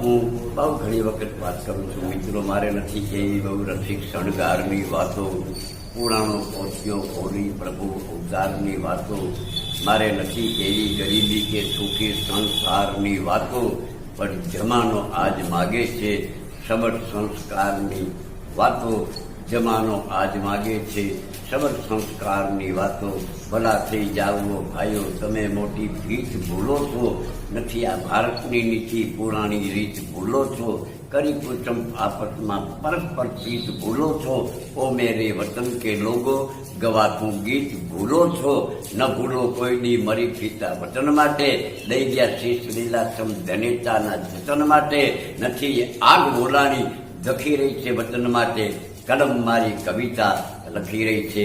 હું બહુ ઘણી વખત વાત કરું છું. મિત્રો, મારે નથી કેવી બહુ રસિક શણગારની વાતો, પુરાણો પોથીઓ ખોરી પ્રભુ અવતારની વાતો, મારે નથી કેવી ગરીબી કે સુખી સંસારની વાતો, પણ જમાનો આજ માગે છે. સબળ સંસ્કારની વાતો જમાનો આજ માગે છે. સબર સંસ્કારની વાતો, ભલા થઈ જાવો ભાઈઓ, તમે મોટી ભીત ભૂલો છો. નથી આ ભારતની નીતિ પુરાણી રીત ભૂલો છો. કરી કુટુંબ આફતમાં પરસ્પર પ્રીત ભૂલો છો. ઓ મેરે વતન કે લોગો, ગવાતું ગીત ભૂલો છો. ન ભૂલો કોઈની મરી ફીતા વતન માટે. દઈ ગયા શીશ લીલાસમ ધનેતાના જતન માટે. નથી આગ બોલાણી ધખી રહી છે વતન માટે. કલમ મારી કવિતા લખી રહી છે.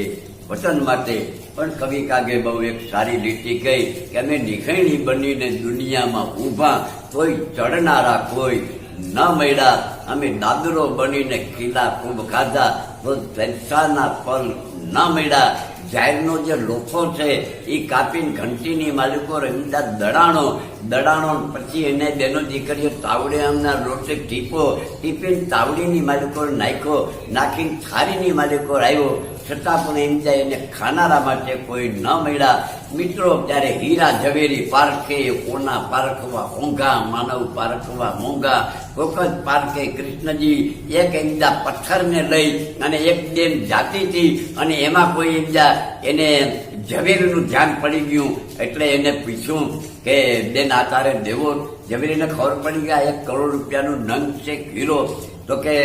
વતન માટે પણ કવિ કાગે બહુ એક સારી લીટી કહી કે અમે નિખેણી બનીને દુનિયામાં ઊભા કોઈ ચડનારા કોઈ ન મળ્યા. અમે દાદરો બનીને ખીલા ખૂબ ખાધા તો પૈસાના પલ ન મળ્યા. જાહેરનો જે લોથો છે એ કાપીને ઘંટીની માલિકો રમીદા દડાણો દડાણો પછી એને બેનો દીકરીઓ તાવડિયાના લોટે ટીપો, ટીપીને તાવડીની માલિકો નાખ્યો, નાખીને થારીની માલિકો આવ્યો. છતાં પણ એમ જાય એને ખાનારા માટે કોઈ ન મળ્યા. મિત્રો, ત્યારે હીરા ઝવેરી પારખે, ઓના પારખવા ઊંઘા માનવ પારખવા મોંઘા. કોકજ પારખે કૃષ્ણજી, એક એકદા પથ્થરને લઈ અને એક દેન જાતિથી અને એમાં કોઈ એકદા એને ઝવેરીનું ધ્યાન પડી ગયું. એટલે એને પૂછ્યું કે, બેન, આ તારે દેવો? ઝવેરીને ખબર પડી ગયા એક કરોડ રૂપિયાનું નંગ છે હીરો. તો કે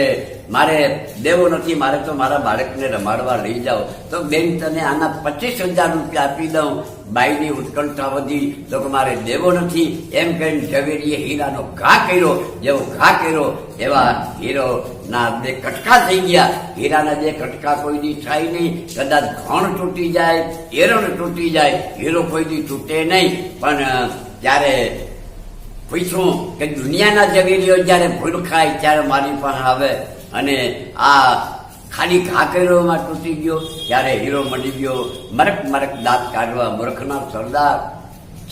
મારે દેવો નથી, મારે તો મારા બાળકને રમાડવા લઈ જાઓ. તો બેન તને આના પચીસ હજાર રૂપિયા આપી દઉં. બાઈની ઉત્કંઠા વધી. તો કે મારે દેવો નથી. એમ કહીને ઝવેરીએ હીરાનો ઘા કર્યો. જેવો ઘા કર્યો, એવા હીરો ના બે કટકા થઈ ગયા. હીરાના જે કટકા કોઈ દી થાય નહીં. કદાચ ઘણ તૂટી જાય, એરણ તૂટી જાય. હીરો કોઈ દી તૂટે નહીં. પણ ત્યારે પૂછ્યું કે દુનિયાના ઝવેરીઓ જ્યારે ભૂલ ખાય ત્યારે મારી પાસે આવે અને આ ખાલી ઘાકરીઓમાં તૂટી ગયો ત્યારે હીરો મળી ગયો, મરક મરક દાંત કાઢવા, મૂર્ખના સરદાર.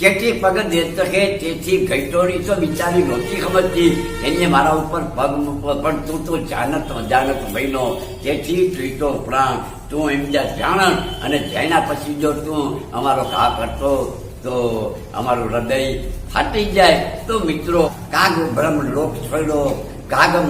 જેથી પગ દેત હે તેથી ઘટોડી તો બિચારી નહોતી ખબરતી એને મારા ઉપર પગ મૂકવો, પણ તું તો જાણત અજાણત મહિનો તેથી જોઈતો પ્રાણ તું એમ જાણ અને જૈના પછી જો તું અમારો ઘા કરતો તો અમારું હૃદય ફાટી જાય. તો મિત્રો, કાગ બ્રહ્મ લોક છોડ્યો. કાગમ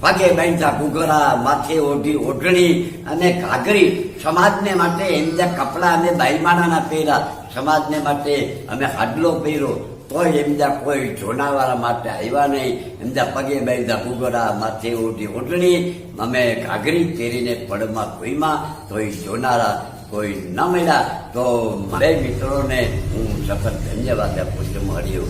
પગે બેંચા ઘૂઘરા માથે ઓઢી ઓઢણી અને ઘાઘરી સમાજને માટે એમ જ્યાં કપડાં અમે બાઈમાણાના પહેર્યા સમાજને માટે અમે હાડલો પહેર્યો તોય એમ જ્યાં કોઈ જોનાવાળા માટે આવ્યા નહીં. એમ જ્યાં પગે બાંધ્યા ઘૂઘરા માથે ઓઢી ઓઢણી. અમે ઘાઘરી પહેરીને પડમાં ભૂઈમાં તોય જોનારા કોઈ ન મળ્યા તો બે મિત્રોને હું સખત ધન્યવાદ આપું છું. હરિયો